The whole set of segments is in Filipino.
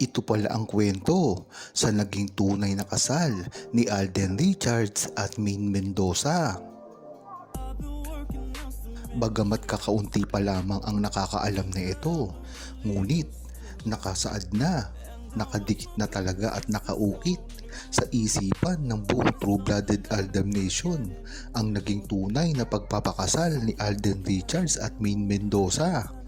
Ito pala ang kwento sa naging tunay na kasal ni Alden Richards at Min Mendoza. Bagamat kakaunti pa lamang ang nakakaalam na ito, ngunit nakasaad na, nakadikit na talaga at nakaukit sa isipan ng buong true-blooded Aldam Nation ang naging tunay na pagpapakasal ni Alden Richards at Min Mendoza.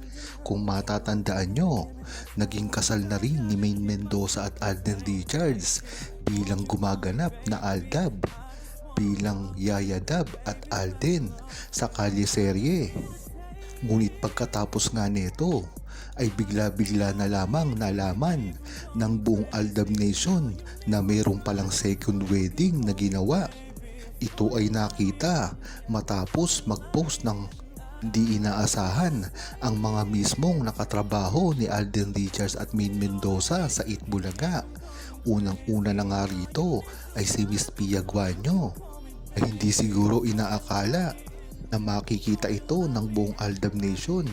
Kung matatandaan nyo, naging kasal na rin ni Main Mendoza at Alden Richards bilang gumaganap na Aldab, bilang Yaya Dab at Alden sa Kalye. Ngunit pagkatapos nga nito, ay bigla-bigla na lamang nalaman ng buong Aldab Nation na mayroong palang second wedding na ginawa. Ito ay nakita matapos mag-post ng Di inaasahan ang mga mismong nakatrabaho ni Alden Richards at Main Mendoza sa Itbulaga. Unang-una na nga rito ay si Miss Pia Guanyo ay hindi siguro inaakala na makikita ito ng buong Aldam Nation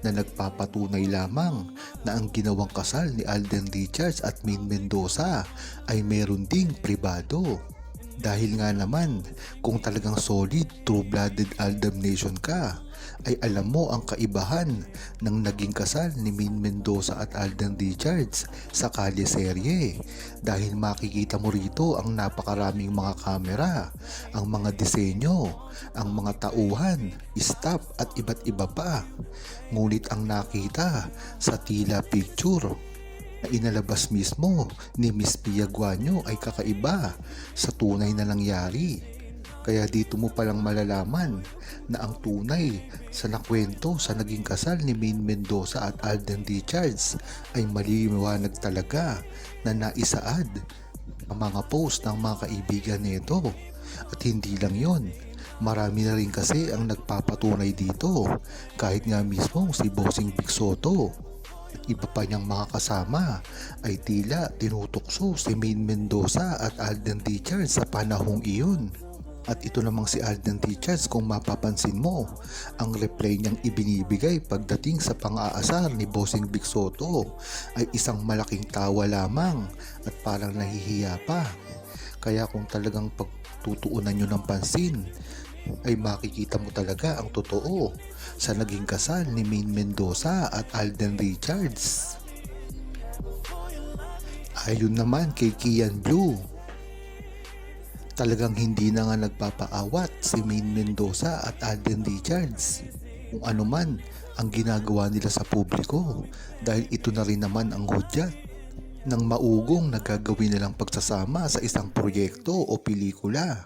na nagpapatunay lamang na ang ginawang kasal ni Alden Richards at Main Mendoza ay meron ding pribado. Dahil nga naman, kung talagang solid, true-blooded Aldam Nation ka, ay alam mo ang kaibahan ng naging kasal ni Min Mendoza at Alden Richards sa Kalye Serye dahil makikita mo rito ang napakaraming mga kamera, ang mga disenyo, ang mga tauhan, staff at iba't iba pa. Ngunit ang nakita sa tila picture na inalabas mismo ni Miss Pia Guanyo ay kakaiba sa tunay na nangyari. Kaya dito mo palang malalaman na ang tunay sa nakwento sa naging kasal ni Main Mendoza at Alden Richards ay maliliwanag talaga na naisaad ang mga post ng mga kaibigan nito. At hindi lang yon, marami na rin kasi ang nagpapatunay dito kahit nga mismo si Bossing Big Soto iba pa niyang mga kasama ay tila tinutokso si Main Mendoza at Alden Richards sa panahong iyon. At ito namang si Alden Richards kung mapapansin mo, ang reply niyang ibinibigay pagdating sa pang-aasar ni Bossing Big Soto ay isang malaking tawa lamang at parang nahihiya pa. Kaya kung talagang pagtutuunan nyo ng pansin, ay makikita mo talaga ang totoo sa naging kasal ni Main Mendoza at Alden Richards. Ayon naman kay Kian Blue, talagang hindi na nga nagpapaawat si Main Mendoza at Alden Richards kung ano man ang ginagawa nila sa publiko dahil ito na rin naman ang hudyat ng maugong nagagawin nilang pagsasama sa isang proyekto o pelikula.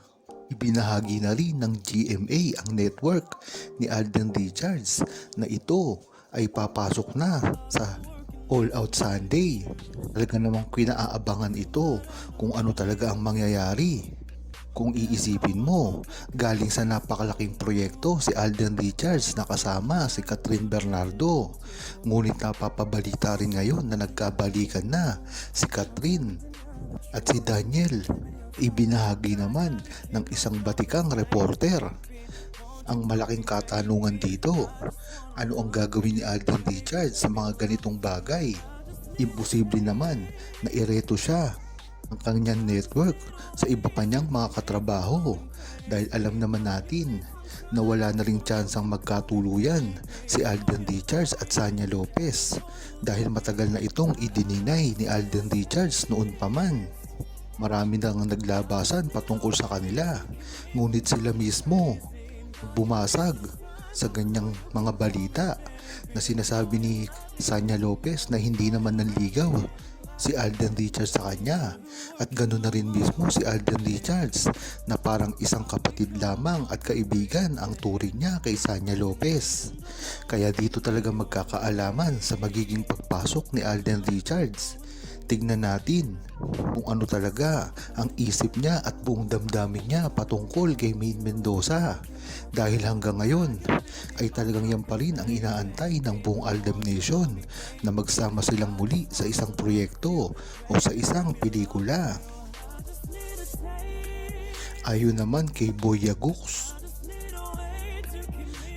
Ibinahagi na rin ng GMA ang network ni Alden Richards na ito ay papasok na sa All Out Sunday. Talaga namang kinaabangan ito kung ano talaga ang mangyayari. Kung iisipin mo, galing sa napakalaking proyekto si Alden Richards na kasama si Catherine Bernardo. Ngunit napapabalita rin ngayon na nagkabalikan na si Catherine at si Daniel. Ibinahagi naman ng isang batikang reporter ang malaking katanungan dito. Ano ang gagawin ni Alden Richards sa mga ganitong bagay? Imposible naman na ireto siya ang kanyang network sa iba pa niyang mga katrabaho dahil alam naman natin na wala na ring tsansang magkatuluyan si Alden Richards at Sanya Lopez dahil matagal na itong idininay ni Alden Richards noon pa man. Marami nang naglabasan patungkol sa kanila ngunit sila mismo bumasag sa ganyang mga balita na sinasabi ni Sanya Lopez na hindi naman nanligaw si Alden Richards sa kanya at ganoon na rin mismo si Alden Richards na parang isang kapatid lamang at kaibigan ang turing niya kay Sanya Lopez. Kaya dito talaga magkakaalaman sa magiging pagpasok ni Alden Richards. Tignan natin kung ano talaga ang isip niya at buong damdamin niya patungkol kay Main Mendoza. Dahil hanggang ngayon ay talagang yan pa rin ang inaantay ng buong Aldam Nation na magsama silang muli sa isang proyekto o sa isang pelikula. Ayon naman kay Boy Yagux,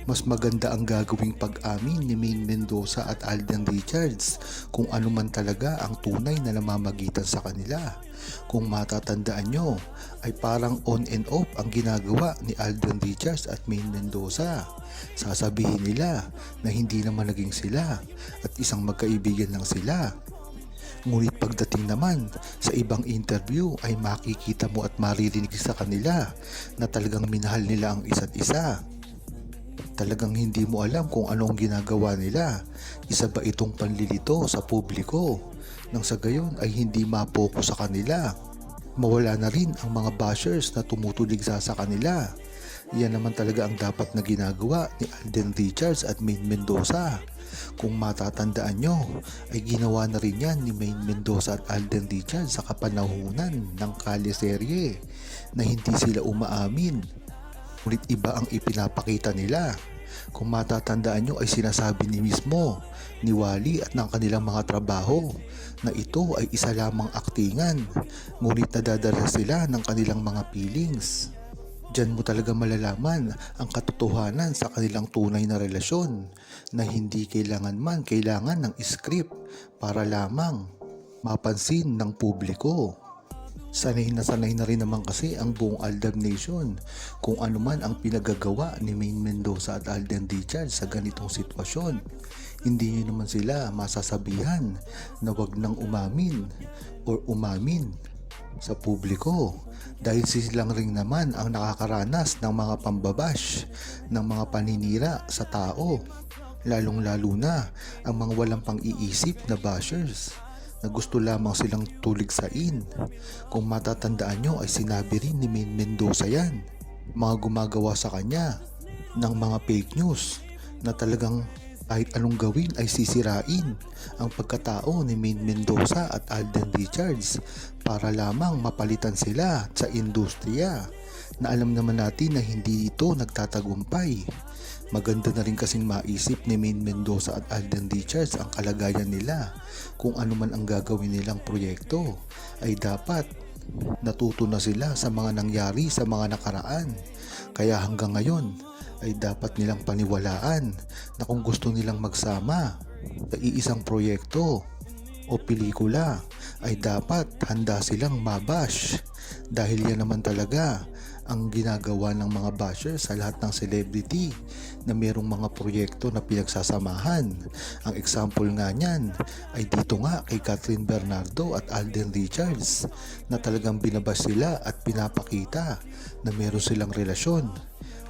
Mas maganda ang gagawing pag-amin ni Maine Mendoza at Alden Richards kung ano man talaga ang tunay na namamagitan sa kanila. Kung matatandaan nyo, ay parang on and off ang ginagawa ni Alden Richards at Maine Mendoza. Sasabihin nila na hindi naman naging sila at isang magkaibigan lang sila. Ngunit pagdating naman sa ibang interview ay makikita mo at maririnig sa kanila na talagang minahal nila ang isa't isa. Talagang hindi mo alam kung anong ginagawa nila. Isa ba itong panlilito sa publiko? Nang sa gayon ay hindi mapoko sa kanila. Mawala na rin ang mga bashers na tumutuligsa sa kanila. Yan naman talaga ang dapat na ginagawa ni Alden Richards at Maine Mendoza. Kung matatandaan nyo, ay ginawa na rin yan ni Maine Mendoza at Alden Richards sa kapanahunan ng Kali serye na hindi sila umaamin. Ngunit iba ang ipinapakita nila. Kung matatandaan nyo ay sinasabi ni mismo ni Wally at ng kanilang mga trabaho na ito ay isa lamang aktingan ngunit nadadala sila ng kanilang mga feelings. Diyan mo talaga malalaman ang katotohanan sa kanilang tunay na relasyon na hindi kailangan man kailangan ng script para lamang mapansin ng publiko. Sanay na sanay na rin naman kasi ang buong Aldab Nation kung ano man ang pinagagawa ni Maine Mendoza at Alden Richards sa ganitong sitwasyon. Hindi nyo naman sila masasabihan na wag nang umamin or umamin sa publiko dahil silang ring naman ang nakakaranas ng mga pambabash ng mga paninira sa tao lalong lalo na ang mga walang pang-iisip na bashers na gusto lamang silang tuligsain. Kung matatandaan nyo ay sinabi rin ni Mendoza yan. Mga gumagawa sa kanya ng mga fake news na talagang kahit anong gawin ay sisirain ang pagkatao ni Maine Mendoza at Alden Richards para lamang mapalitan sila sa industriya na alam naman natin na hindi ito nagtatagumpay. Maganda na rin kasing maisip ni Maine Mendoza at Alden Richards ang kalagayan nila kung ano man ang gagawin nilang proyekto ay dapat natuto na sila sa mga nangyari sa mga nakaraan. Kaya hanggang ngayon ay dapat nilang paniwalaan na kung gusto nilang magsama sa iisang proyekto o pelikula ay dapat handa silang mabash dahil yan naman talaga ang ginagawa ng mga basher sa lahat ng celebrity na mayroong mga proyekto na pinagsasamahan. Ang example nga niyan ay dito nga kay Catherine Bernardo at Alden Richards na talagang binabas sila at pinapakita na meron silang relasyon.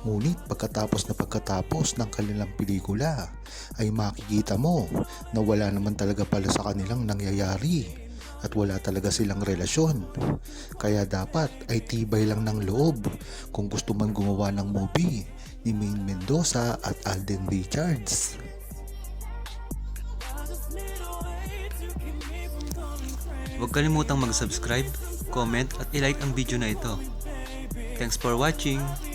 Ngunit pagkatapos na pagkatapos ng kanilang pelikula ay makikita mo na wala naman talaga pala sa kanilang nangyayari at wala talaga silang relasyon. Kaya dapat ay tibay lang ng loob kung gusto man gumawa ng movie ni Maine Mendoza at Alden Richards. Huwag kalimutang mag-subscribe, comment at ilike ang video na ito. Thanks for watching!